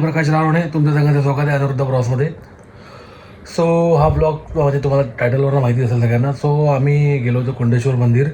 प्रकाश रावणे तुमच्या सगळ्यांचं स्वागत आहे अनिरुद्ध प्रवासमध्ये सो हा ब्लॉग म्हणजे तुम्हाला टायटलवरून माहिती असेल सगळ्यांना. सो आम्ही गेलो होतो कुंडेश्वर मंदिर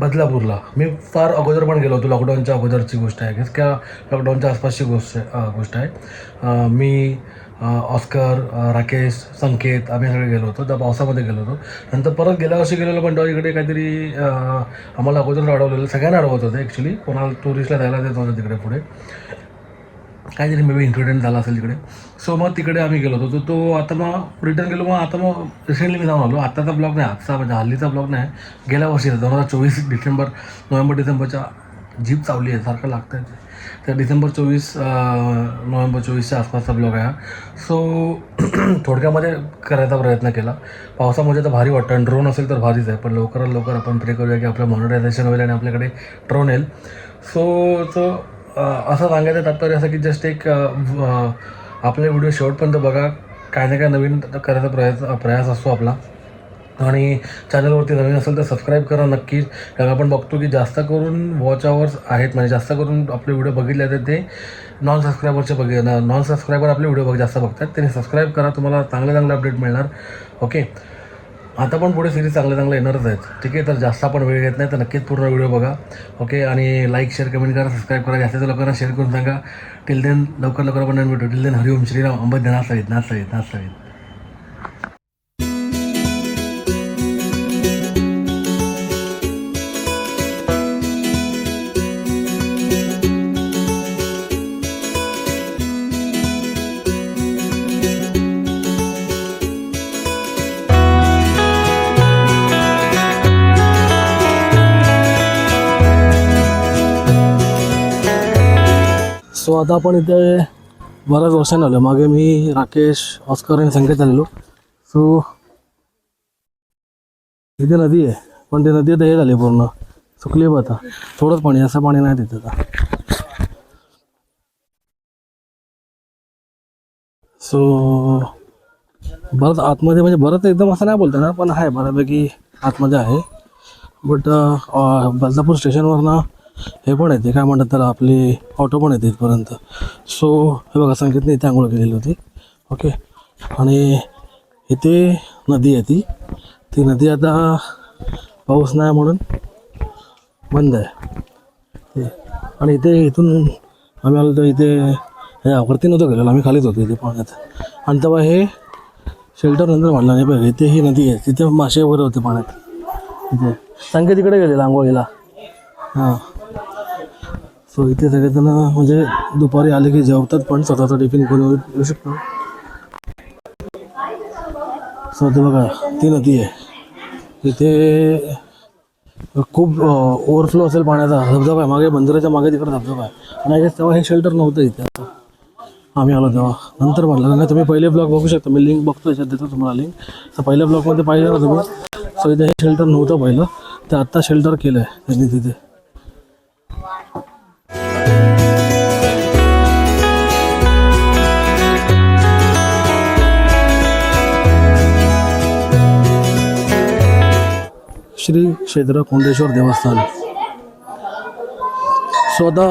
बदलापूरला. मी फार अगोदर पण गेलो होतो लॉकडाऊनच्या अगोदरची गोष्ट आहे किंवा लॉकडाऊनच्या आसपासची गोष्ट गोष्ट आहे. मी ऑस्कर राकेश संकेत आम्ही सगळे गेलो होतो त्या पावसामध्ये गेलो होतो. नंतर परत गेल्या वर्षी गेलेलो पण इकडे काहीतरी आम्हाला अगोदर अडवलेलं सगळ्यांना अडवत होतं ॲक्च्युली कोणाला टुरिस्टला द्यायला देत होतं तिकडे पुढे. काहीतरी मे बी इन्सिडेंट झाला असेल तिकडे. सो मग तिकडे आम्ही गेलो होतो. तो तो आता मग रिटर्न गेलो. मग आता मग रिसेंटली मी जाऊन आलो. आत्ताचा ब्लॉग नाही आजचा म्हणजे हल्लीचा ब्लॉग नाही. गेल्या वर्षी दोन हजार चोवीस डिसेंबर नोव्हेंबर डिसेंबरच्या जीप चावली आहे सारखं लागतं आहे तर डिसेंबर चोवीस नोव्हेंबर चोवीसच्या आसपासचा ब्लॉग आहे सो थोडक्यामध्ये करायचा प्रयत्न केला. पावसामध्ये तर भारी वाटतं. आणि ड्रोन असेल तर भारीच आहे. पण लवकरात लवकर आपण प्रे करूया की आपलं मॉनिटायझेशन होईल आणि आपल्याकडे ड्रोन येईल. सो तो असं सांगायचं तात्पर्य असं की जस्ट एक आपले व्हिडिओ शेवटपर्यंत बघा. काय ना काय नवीन करायचा प्रयास प्रयास असतो आपला. आणि चॅनलवरती नवीन असेल तर सबस्क्राईब करा नक्कीच. कारण आपण बघतो की जास्त करून वॉच आवर्स आहेत. म्हणजे जास्त करून आपले व्हिडिओ बघितले तर ते नॉन सबस्क्रायबरचे बघ नॉन सबस्क्रायबर आपले व्हिडिओ बघ जास्त बघतात. त्यांनी सबस्क्राईब करा. तुम्हाला चांगले चांगले अपडेट मिळणार. ओके आता पण पुढे सिरीज चांगले चांगले येणारच आहेत. ठीक आहे तर जास्त आपण वेळ घेत नाही तर नक्कीच पूर्ण व्हिडिओ बघा. ओके आणि लाईक शेअर कमेंट करा सबस्क्राईब करा. जास्तीत लोकांना शेअर करून सांगा. टिल देन लवकर लवकर आपण भेटू टिल देन हरिओम श्रीराम अंबद नाच सहित नाच सो आता आपण इथे बऱ्याच वर्षांनी आलो. मागे मी राकेश ऑस्कर आणि संकेत आलेलो. सो इथे नदी आहे. पण ती नदी आता हे झाली पूर्ण. सुकली आहे आता. थोडंच पाणी असं पाणी नाही तिथं आता. सो बरंच आतमध्ये म्हणजे बरंच एकदम असं नाही बोलता ना पण आहे बऱ्यापैकी आतमध्ये आहे. बट बदलापूर स्टेशनवरनं हे पण येते काय म्हणतात त्याला? आपली ऑटो पण येते इथपर्यंत. सो हे बघा संकेतने इथे आंघोळ केलेली होती. ओके आणि इथे नदी आहे ती. ती नदी आता पाऊस नाही म्हणून बंद आहे. ते आणि इथे इथून आम्ही आलो तर इथे हे वरती नव्हतं गेलेलो आम्ही खालीच होतो इथे पाण्यात. आणि तेव्हा हे शेल्टर नंतर म्हणलं नाही पाहिजे. इथे ही नदी आहे. तिथे मासे वगैरे होते पाण्यात. इथे. संकेत तिकडे गेलेला आंघोळीला. हां. सो इथे सगळेजण म्हणजे दुपारी आले की जेवतात पण स्वतःचा टिफिन करून येऊ शकतो. सो ते बघा ती नदी आहे. इथे खूप ओव्हरफ्लो असेल पाण्याचा. धबधबा आहे. मागे मंदिराच्या मागे तिकडे धबधबा आहे. आणि आय तेव्हा हे शेल्टर नव्हतं इथे. आम्ही आलो तेव्हा. नंतर म्हटलं नाही तुम्ही पहिले ब्लॉग बघू शकता. मी लिंक बघतो याच्यात देतो तुम्हाला लिंक तर पहिल्या ब्लॉगमध्ये पाहिलं ना तुम्ही? सो इथे हे शेल्टर नव्हतं पहिलं. ते आत्ता शेल्टर केलं आहे त्यांनी तिथे. श्री क्षेत्र कोंडेश्वर देवस्थान. सो आता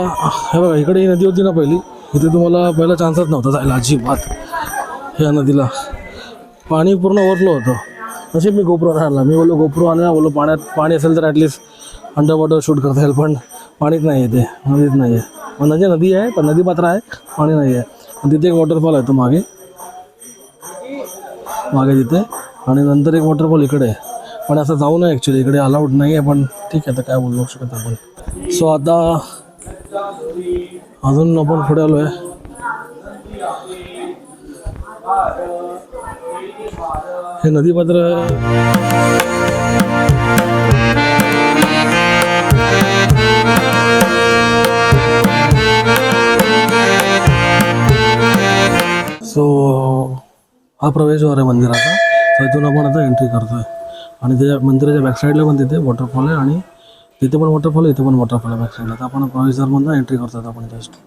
हे बघा इकडे ही नदी होती ना पहिली इथे तुम्हाला पहिला चान्सच नव्हता जायला अजिबात. ह्या नदीला. पाणी पूर्ण ओरलं होतं. असे मी गोप्रो राहिला. मी बोललो गोप्रो आणला बोललो पाण्यात पाणी असेल तर ॲटलिस्ट अंडर वॉटर शूट करता येईल. पण पाणीच नाही आहे ते नदीत नाही आहे म्हणजे नदी आहे पण नदी पात्र आहे पाणी नाही आहे तिथे एक वॉटरफॉल आहे तो मागे. मागे तिथे. आणि नंतर एक वॉटरफॉल इकडे आहे. पण असं जाऊ नये ॲक्च्युली इकडे अलाउड नाही आहे पण ठीक आहे आता काय बोलू शकत आपण. सो आता अजून आपण पुढे आलो आहे हे नदीपात्र सो हा प्रवेशद्वार आहे मंदिराचा. तर इथून आपण आता एंट्री करतोय. आणि त्याच्या मंदिराच्या बॅकसाईडला पण तिथे वॉटरफॉल आहे आणि तिथे पण वॉटरफॉल आहे इथे पण वॉटरफॉल आहे बॅकसाईडला तर आपण प्रवेशद्वारमधून एंट्री करतात आपण जस्ट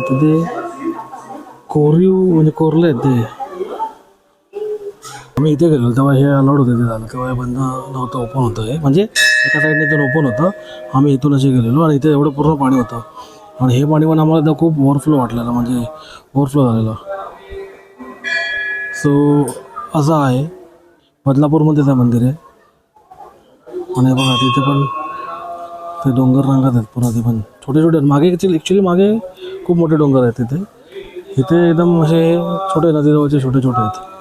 तिथे कोरीव म्हणजे कोरले ते. आम्ही इथे गेलो तेव्हा हे अलाउड होते ते झालं. तेव्हा हे बंद नव्हतं ओपन होतं हे. म्हणजे एका साईडने इथून ओपन होतं आम्ही इथून असे गेलेलो आणि इथे एवढं पूर्ण पाणी होतं. आणि हे पाणी पण आम्हाला तर खूप ओव्हरफ्लो वाटलेलं म्हणजे ओव्हरफ्लो झालेलं. सो असं आहे. बदलापूरमध्येच आहे मंदिर आहे आणि बघा तिथे पण ते डोंगर रंगात आहेत पुन्हा ते पण. छोटे छोटे आहेत. मागे ॲक्च्युली मागे खूप मोठे डोंगर आहेत तिथे. इथे एकदम असे छोटे नदीजवळचे छोटे छोटे आहेत.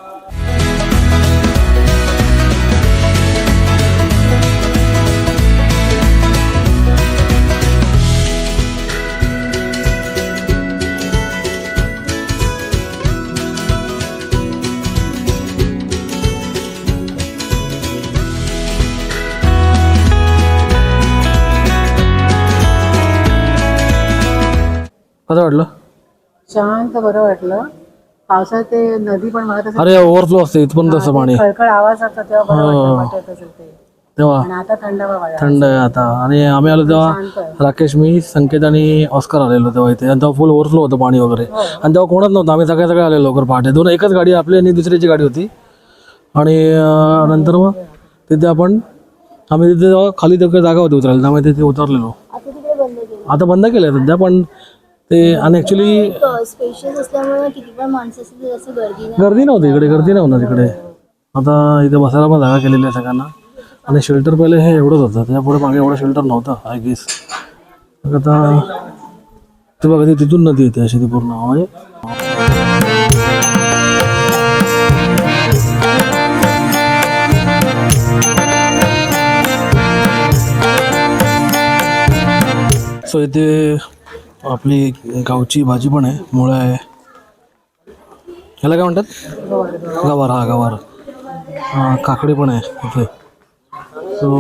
कसं वाटलं? शांत बरं वाटलं. पावसात ते नदी पण अरे ओव्हरफ्लो असते इथं पण तसं पाणी. खळखळ आवाज होता तेव्हा बरं वाटलं वाटत असेल ते. तेव्हा? आणि आता थंडावा वाढला थंड आहे आता. आणि आम्ही आलो तेव्हा आहे. राकेश मी संकेत आणि ऑस्कर आलेलो तेव्हा इथे. आणि तेव्हा फुल ओव्हरफ्लो होतं पाणी वगैरे. आणि तेव्हा कोणच नव्हतं. आम्ही सगळे सगळे आलेलो लवकर पहाटे. दोन एकच गाडी आपली आणि दुसऱ्याची गाडी होती. आणि अं, नंतर मग तिथे आपण आम्ही तिथे तेव्हा खाली तिकडे जागा होती उतरायला त्यामुळे तिथे उतरलेलो. आता बंद केलं. सध्या पण ते आणि ॲक्च्युली स्पेशल असल्यामुळे किती पण माणसं असतील तर जास्त गर्दी नाही. गर्दी नव्हती इकडे गर्दी नव्हती तिकडे आता इथे बसायला पण जागा केलेली आहे सगळ्यांना. आणि शेल्टर पहिले हे एवढंच होतं त्याच्यापुढे मागे एवढं शेल्टर नव्हतं आय गेस आता ते बघा ती तिथून नदी येते अशी ती पूर्ण. म्हणजे सो इथे आपली गावची भाजी पण आहे. मुळं आहे. ह्याला काय म्हणतात? गवार हा गवार. काकडी पण आहे इथे. सो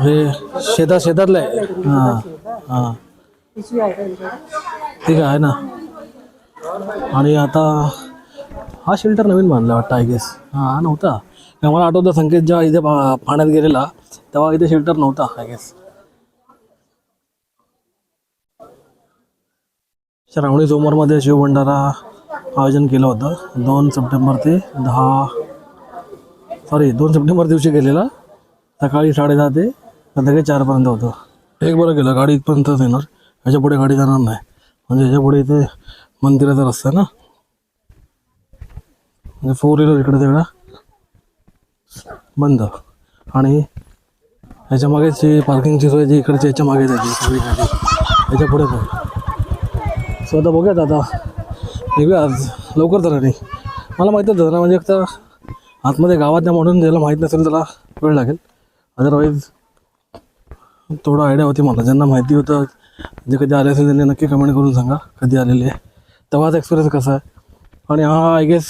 हे शेतात शेतातलं आहे. हां हां. ठीक आहे ना? आणि आता हा शेल्टर नवीन बांधला वाटतं आय गेस हां हा नव्हता. मला आठवतं संकेत जेव्हा इथे पा- पाण्यात गेलेला तेव्हा इथे शेल्टर नव्हता आय गेस श्रावणी सोमवारमध्ये शिवभंडारा आयोजन केलं होतं. दोन सप्टेंबर ते दहा सॉरी दोन सप्टेंबर दिवशी गेलेला सकाळी साडेदहा ते संध्याकाळी चारपर्यंत होतं. एक बरं केलं गाडी इथपर्यंतच येणार ह्याच्या पुढे गाडी जाणार नाही. म्हणजे ह्याच्या पुढे इथे मंदिराचा रस्ता आहे ना? म्हणजे फोर व्हीलर इकडे तिकडं. बंद. आणि ह्याच्या मागेची पार्किंगची सोय जी इकडची ह्याच्या मागे जायची सगळी गाडी. ह्याच्या पुढे जाईल सो आता बघूयात आता. निघूया आज. लवकर जरा नाही मला माहीतच होतं म्हणजे एक तर आतमध्ये गावात त्या म्हणून ज्याला माहीत नसेल त्याला वेळ लागेल. अदरवाईज थोडं आयडिया होती मला. ज्यांना माहिती होतं जे कधी आले असेल त्यांनी नक्की कमेंट करून सांगा कधी आलेले आहे. तेव्हाचा एक्सपिरियन्स कसा आहे? आणि हा आय गेस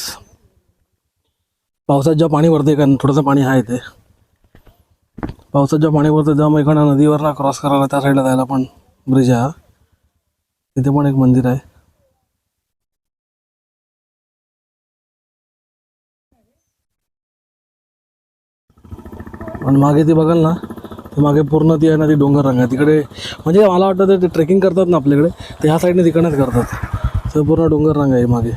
पावसात जेव्हा पाणी भरते कारण थोडंसं पाणी आहे ते पावसात जेव्हा पाणी भरतं तेव्हा मग इकडं नदीवरला क्रॉस करायला त्या साईडला जायला पण ब्रिज आहे हा. तिथे पण एक मंदिर आहे. आणि मागे ती बघाल ना ते मागे पूर्ण ती आहे ना ती डोंगर रंग आहे. तिकडे म्हणजे मला वाटतं ते ट्रेकिंग करतात ना आपल्याकडे ते ह्या साईडने तिकडनंच करतात. तर पूर्ण डोंगर रंग आहे मागे.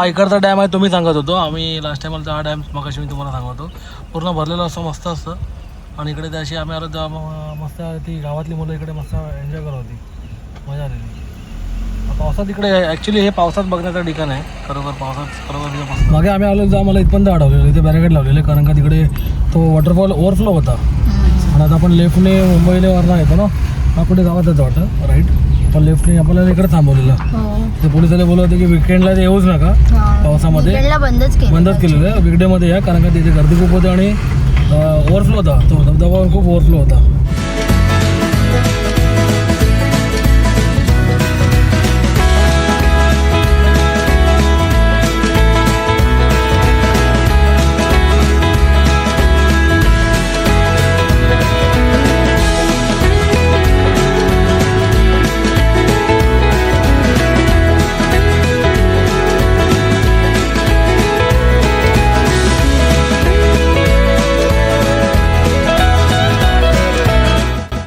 हा इकडचा डॅम आहे तुम्ही सांगत होतो. आम्ही लास्ट टाइमला हा डॅम मग मी तुम्हाला सांगत. होतो पूर्ण भरलेलं असं मस्त असतं. आणि इकडे त्याशी आम्ही आलो तेव्हा मस्त ती गावातली मुलं इकडे मस्त एन्जॉय करत होती. मजा आलेली. पावसात इकडे ॲक्च्युली हे पावसात बघण्याचं ठिकाण आहे. खरोखर पावसात खरोखर मस्त. मागे आम्ही आलो तेव्हा मला इथपर्यंत अडवलेलं इथे बॅरिकेड लावलेले कारण का तिकडे तो वॉटरफॉल ओव्हरफ्लो होता. आणि आता आपण लेफ्टने मुंबईने वरनं येतो ना हा कुठे गावात येतो वाटतं राईट पण लेफ्टने आपल्याला इकडे थांबवलेलं. हो. ते पोलिसाला बोलत होते की विकेंडला ते येऊच नका. पावसामध्ये. बंदच केलं बंदच केलेलं आहे. वीकडेमध्ये या कारण का तिथे गर्दी खूप होते आणि ओव्हरफ्लो होता. तो धबधबा खूप ओव्हरफ्लो होता.